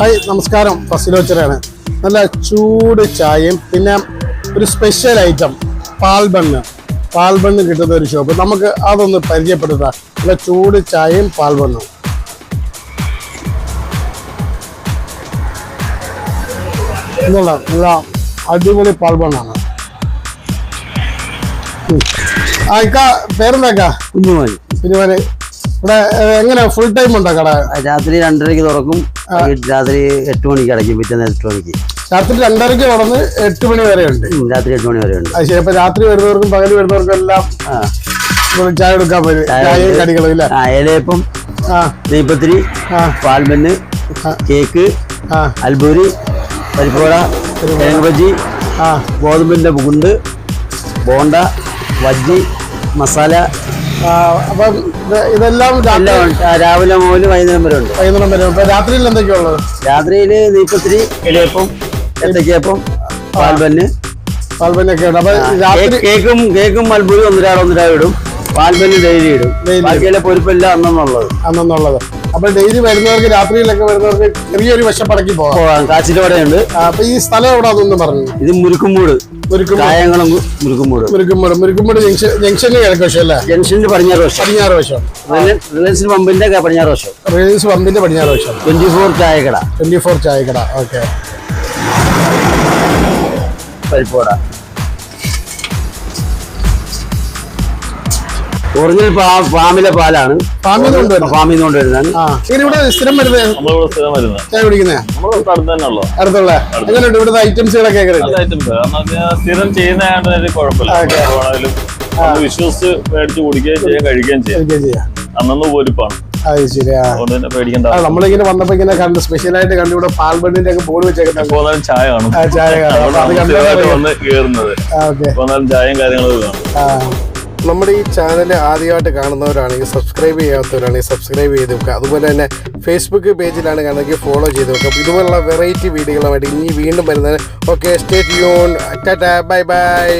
Hi നമസ്കാരം. ഫസിലോച്ചറാണ് നല്ല ചൂട് ചായയും പിന്നെ ഒരു സ്പെഷ്യൽ ഐറ്റം പാൽ ബണ്ണ്. പാൽ ബണ്ണ് കിട്ടുന്ന ഒരു ഷോപ്പ് നമുക്ക് അതൊന്ന് പരിചയപ്പെടുത്താം. നല്ല ചൂട് ചായയും പാൽ ബണ്ണും. എന്നുള്ള നല്ല അടിപൊളി പാൽ ബണ്ണാണ്. ഉം. ആ ഇക്ക പേരെന്താക്കാ കുഞ്ഞുമാരി. സിനിമയിൽ ഇവിടെ എങ്ങനെ ഫുൾ ടൈം ഉണ്ടോ കട? രാത്രി രണ്ടരയ്ക്ക് തുറക്കും. രാത്രി എട്ട് മണിക്ക് അടയ്ക്കും. പിറ്റേന്ന് എട്ട് മണിക്ക്. രാത്രി രണ്ടരയ്ക്ക് തുറന്ന് എട്ട് മണി വരെ ഉണ്ട്. രാത്രി എട്ട് മണി വരെ ഉണ്ട്. ശരി അപ്പൊ രാത്രി വരുന്നവർക്കും പകൽ വരുന്നവർക്കും എല്ലാം ചായ എടുക്കാൻ പറ്റും ചായയും കടികളും ഇല്ല? ആ ഇലയപ്പം ആ. നെയ്പത്തിരി ആ. കേക്ക് അൽബൂരി പരിപ്പോട കിഴങ്ങ് ഗോതമ്പിന്റെ ഗുണ്ട് ബോണ്ട വജ്ജി മസാല അപ്പം ഇതെല്ലാം രാവിലെ മുതൽ വൈകുന്നേരം വരെ ഉണ്ട്. വൈകുന്നേരം വരെ അപ്പൊ രാത്രിയിൽ എന്തൊക്കെയാ ഉള്ളത് രാത്രിയിൽ നീപ്പത്തിരി ഇലയപ്പം ഏത്തക്കയപ്പം പാൽബന്ന് പാൽപ്പനൊക്കെ ഉണ്ട്. അപ്പൊ രാത്രി കേക്ക്- കേക്കും മൽബൂരി ഒന്നരാട് ഒന്നരാട് ഇടും. പാൽബന്ന് ഡെയിലി ഇടും. ബാക്കിയുള്ള പൊരുപ്പല്ല അന്നെന്നുള്ളത്. അന്നെന്നുള്ളത്. അപ്പൊ ഡെയിലി വരുന്നവർക്ക് രാത്രിയിലൊക്കെ വരുന്നവർക്ക് ചെറിയൊരു വിശപ്പടക്കി പോകാം. കാച്ചിലോടെ ഉണ്ട് അപ്പൊ ഈ സ്ഥലം എവിടെ? അതൊന്നും പറഞ്ഞു. ഇത് മുരുക്കുംമൂട്. മുരുക്കും കായംകുളം മുരുക്കുംമൂട് മുരുക്കുമ്പോട് മുരുക്കുമ്പോട് ജംഗ്ഷൻ ജംഗ്ഷനിൽ കിഴക്ക് വശം അല്ലേ ജംഗ്ഷനിൽ പടിഞ്ഞാറ് വശം പടിഞ്ഞാറ് വശം റിലയൻസ് പമ്പിന്റെ പടിഞ്ഞാറ് വശം റിലയൻസ് പമ്പിന്റെ പടിഞ്ഞാറ് വശം ട്വന്റി ഫോർ ചായക്കട. ട്വന്റി ഫോർ ചായക്കട. ഓക്കെ. പരിപ്പോട ഒറിജിനൽ ഫാമിലെ പാലാണ്. ഫാമിൽ നിന്ന് കൊണ്ടുവരുന്നത് ഫാമിൽ നിന്ന് കൊണ്ടുവരുന്നതാണ് ഇവിടെ സ്ഥിരം അടുത്തുള്ള. എങ്ങനെയുണ്ട് ഇവിടുത്തെ ഐറ്റംസുകളൊക്കെ സ്ഥിരം കുഴപ്പമില്ല. വിശ്വസിച്ച് മേടിച്ച് കുടിക്കുകയും ചെയ്യാം കഴിക്കുകയും ചെയ്യാം. അന്നു അത് ശരിയാ. നമ്മളിങ്ങനെ വന്നപ്പോ ഇങ്ങനെ കണ്ട് സ്പെഷ്യലായിട്ട് കണ്ടു ഇവിടെ പാൽബണ്ണിന്റെ ഒക്കെ ബോർഡ് വെച്ചേക്കുന്നത് ചായ കാണും. ആ, ചായ കാണും. ചായയും കാര്യങ്ങളും കാണും. നമ്മുടെ ഈ ചാനൽ ആദ്യമായിട്ട് കാണുന്നവരാണെങ്കിൽ സബ്സ്ക്രൈബ് ചെയ്യാത്തവരാണെങ്കിൽ സബ്സ്ക്രൈബ് ചെയ്ത് വെക്കുക. അതുപോലെ തന്നെ ഫേസ്ബുക്ക് പേജിലാണ് കാണുന്നതെങ്കിൽ ഫോളോ ചെയ്ത് വെക്കുക. ഇതുപോലുള്ള വെറൈറ്റി വീഡിയോകളുമായിട്ട് ഇനി വീണ്ടും വരുന്നത് okay stay tune tata bye bye